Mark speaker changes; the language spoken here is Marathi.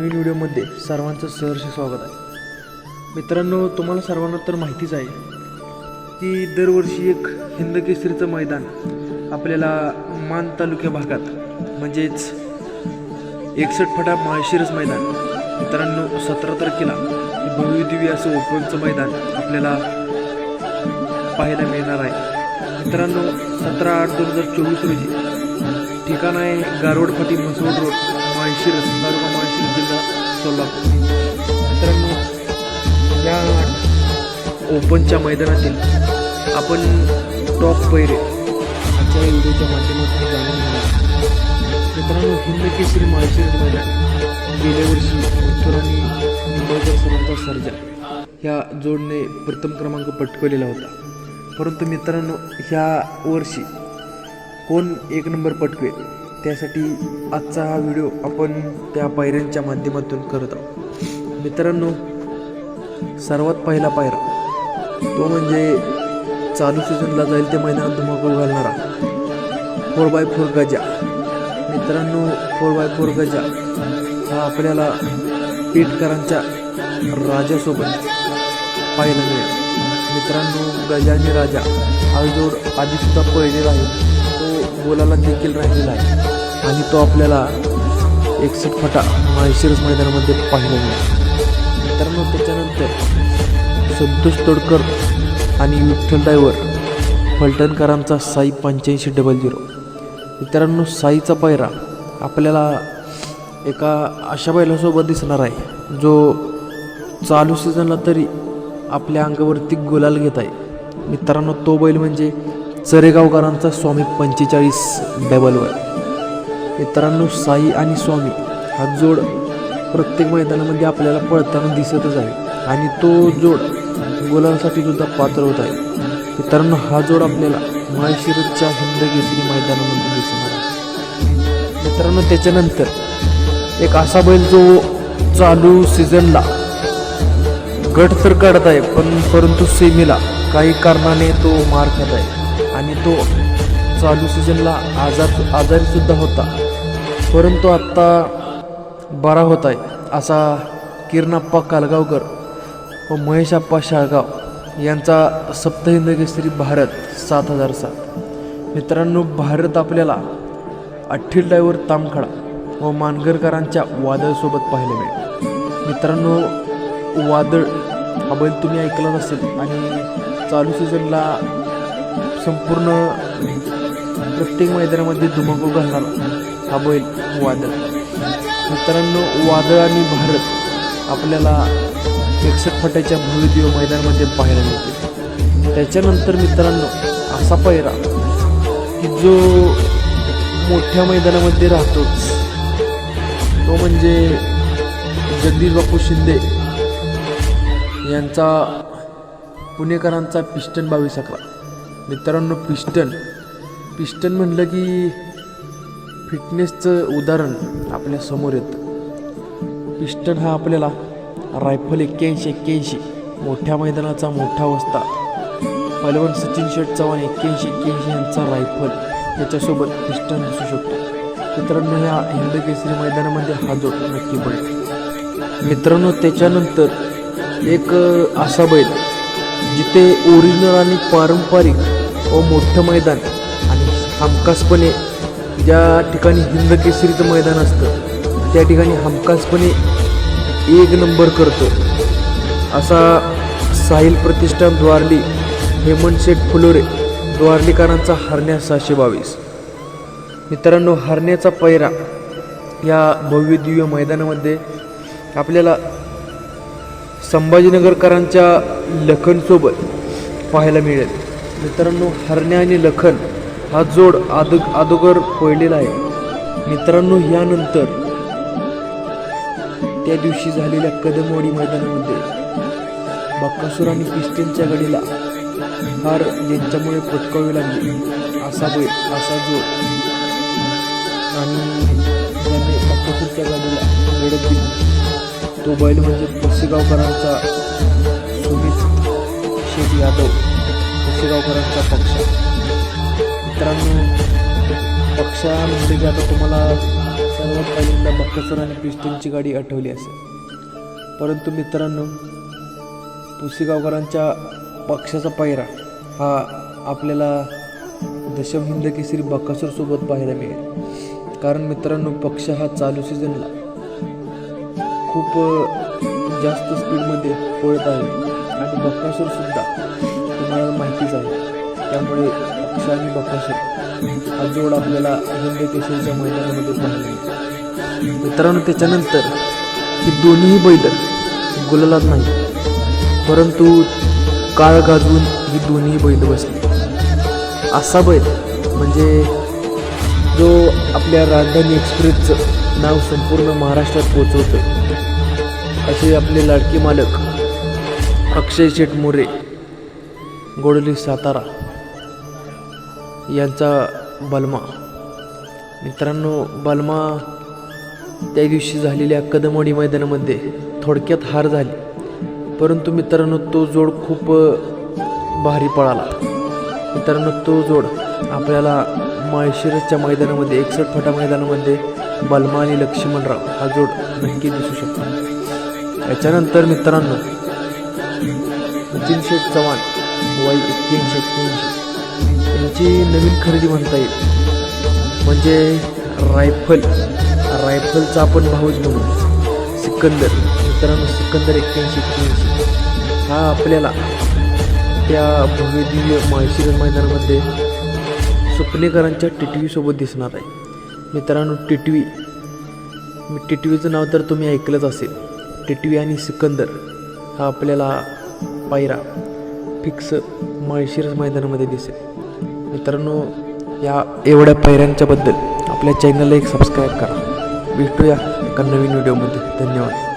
Speaker 1: नवीन व्हिडिओमध्ये सर्वांचं सहर्ष स्वागत. आहे मित्रांनो तुम्हाला सर्वांना तर माहितीच आहे की दरवर्षी एक हिंद केसरीचं मैदान आपल्याला मान तालुक्या भागात म्हणजेच एकसठ फटा माळशिरस मैदान मित्रांनो सतरा तारखेला हे असं ओपनचं मैदान आपल्याला पाहायला मिळणार आहे. मित्रांनो सतरा आठ दोन हजार चोवीस रोजी ठिकाण आहे गारोड फाटी म्हसवड रोड माळशिरस. तालुका सोलापूर मित्रांनो या ओपनच्या मैदानातील आपण टॉप पैरे आजच्या व्हिडिओच्या माध्यमातून जाणून घेणार मित्रांनो हिंद केसरी माळशिरस मैदान गेल्या वर्षी मथुर आणि निंबाळकर सर्जा ह्या जोडने प्रथम क्रमांक पटकवलेला होता. परंतु मित्रांनो ह्या वर्षी कोण एक नंबर पटकवेल? त्यासाठी आजचा हा व्हिडिओ आपण त्या पायऱ्यांच्या माध्यमातून करत आहोत. मित्रांनो सर्वात पहिला पायरा तो म्हणजे चालू सीझनला जाईल ते मैदानात धुमाकूळ घालणारा फोर बाय फोर गजा. मित्रांनो फोर बाय फोर गजा हा आपल्याला पेटकरांच्या राजासोबत पाहायला मिळेल. मित्रांनो गजा आणि राजा हा जोड आधीसुद्धा पहिलेला आहे. तो बोलाला देखील राहिलेला आहे. आणि तो आपल्याला एकसठ फटा माळशिरस मैदानामध्ये पाहायला मिळेल मित्रांनो त्याच्यानंतर संतोष तोडकर आणि विठ्ठल डायवर फलटणकरांचा साई पंच्याऐंशी डबल झिरो मित्रांनो साईचा पायरा आपल्याला एका अशा बैलासोबत दिसणार आहे जो चालू सीझनला तरी आपल्या अंगावरती गुलाल घेत आहे. मित्रांनो तो बैल म्हणजे चरेगावकरांचा स्वामी पंचेचाळीस डबलवर मित्रांनो साई आणि स्वामी हा जोड प्रत्येक मैदानामध्ये आपल्याला पळताना दिसतच आहे आणि तो जोड गुलासाठी सुद्धा पात्र होत आहे. मित्रांनो हा जोड आपल्याला माळशिरसच्या हिंद केसरी मैदानामध्ये दिसणार आहे. मित्रांनो त्याच्यानंतर एक असा बैल जो चालू सीझनला गट तर काढत आहे पण परंतु सेमीला काही कारणाने तो मार खात आहे. आणि तो चालू सीझनला आजार आजारीसुद्धा होता. परंतु आत्ता बरा होत आहे असा किरणाप्पा कालगावकर व महेशाप्पा शाळगाव यांचा सप्तहिंद भारत सात हजार सात. मित्रांनो भारत आपल्याला अठ्ठील ड्रायव्हर तामखडा व मानगरकरांच्या वादळसोबत पाहायला मिळेल. मित्रांनो वादळ हा बैल तुम्ही ऐकलाच असेल आणि चालू सीझनला संपूर्ण प्रत्येक मैदानामध्ये धुमाकूळ घालणारा हा बैल वादळ. मित्रांनो वादळ आणि भारत आपल्याला एकसठ फटाच्या भव्यदिव मैदानामध्ये पाहायला मिळते त्याच्यानंतर मित्रांनो असा पैरा की जो मोठ्या मैदानामध्ये राहतोच तो म्हणजे जगदीश बापू शिंदे यांचा पुणेकरांचा पिस्टन बावीस अकरा. मित्रांनो पिस्टन. पिस्टन म्हणलं की फिटनेसचं उदाहरण आपल्यासमोर येतं. पिस्टन हा आपल्याला रायफल एक्क्याऐंशी एक्क्याऐंशी मोठ्या मैदानाचा मोठा वस्ता पलवण सचिन शेठ चव्हाण एक्क्याऐंशी एक्क्याऐंशी यांचा रायफल. याच्यासोबत पिस्टन असू शकतो. मित्रांनो ह्या हिंद केसरी मैदानामध्ये हा जोड नक्की बैल मित्रांनो त्याच्यानंतर एक असा बैल. जिथे ओरिजिनल आणि पारंपरिक व मोठं मैदान आणि हमखासपणे ज्या ठिकाणी हिंद केसरीचं मैदान असतं त्या ठिकाणी हमखासपणे एक नंबर करतो. असा साहिल प्रतिष्ठान द्वारली हेमंत शेठ फुलोरे द्वारलीकरांचा हरण्या सहाशे बावीस. मित्रांनो हरण्याचा पैरा या भव्य दिव्य मैदानामध्ये आपल्याला संभाजीनगरकरांच्या लखनसोबत पाहायला मिळेल. मित्रांनो हरण्या आणि लखन हा जोड आद अदोगर पळलेला आहे. मित्रांनो यानंतर त्या दिवशी झालेल्या कदमवाडी मैदानामध्ये बक्कासूर आणि पिस्टनच्या गडीला हार यांच्यामुळे पटकावी लागली. असा बैल असा जोड. आणि बक्कासूरच्या गाडीला लढत दिली. तो बैल म्हणजे पुसेगावकरांचा सुमित शेख यादव पुसेगावकरांचा पक्ष. मित्रांनो पक्षा म्हणजे की आता तुम्हाला सर्वात पहिल्यांदा बक्कासर आणि पिस्टनची गाडी आठवली असेल. परंतु मित्रांनो पुसेगावकरांच्या पक्षाचा पायरा हा आपल्याला दशम हिंद केसरी बक्कासूरसोबत पाहायला मिळेल. कारण मित्रांनो पक्ष हा चालू सीझनला खूप जास्त स्पीडमध्ये पळत आहे. आणि बक्कासूरसुद्धा तुम्हाला माहितीच आहे. त्यामुळे पक्ष आणि बक्कासूर हा जोड आपल्याला हिंद केसरीच्या मैदानामध्ये पाहायला मित्रांनो त्याच्यानंतर ही दोन्ही बैल गुलालात नाही परंतु काळ गाजवून ही दोन्ही बैल बसली. असा बैल म्हणजे जो आपल्या राजधानी एक्सप्रेसचं नाव संपूर्ण महाराष्ट्रात पोचवतं असे आपले लाडके मालक अक्षय शेठ मोरे गोडली सातारा यांचा बलमा. मित्रांनो बलमा त्या दिवशी झालेल्या कदमोडी मैदानामध्ये थोडक्यात हार झाली. परंतु मित्रांनो तो जोड खूप भारी पळाला. मित्रांनो तो जोड आपल्याला माळशिरसच्या मैदानामध्ये एकसठ फटा मैदानामध्ये बलमा आणि लक्ष्मणराव हा जोड नक्की दिसू शकतो. याच्यानंतर मित्रांनो सचिन चव्हाण वाई एक्क्याऐंशी एक्क्याऐंशी यांची नवीन खरेदी म्हणता येईल. म्हणजे रायफल. रायफलचा आपण भाऊच म्हणू सिकंदर. मित्रांनो सिकंदर एक्क्याऐंशी एक्क्याऐंशी हा आपल्याला त्या भव्यदिव्य दिव्य मैदानामध्ये स्वप्नेकरांच्या टिटवीसोबत दिसणार आहे. मित्रांनो टिटवी. टिटवीचं नाव तर तुम्ही ऐकलंच असेल. टिटवी आणि सिकंदर हा आपल्याला पायरा फिक्स माळशिरस मैदानामध्ये दिसेल. मित्रांनो या एवढ्या पायऱ्यांच्याबद्दल आपल्या चॅनलला एक सबस्क्राईब करा. भेटूया एका नवीन व्हिडिओमध्ये धन्यवाद.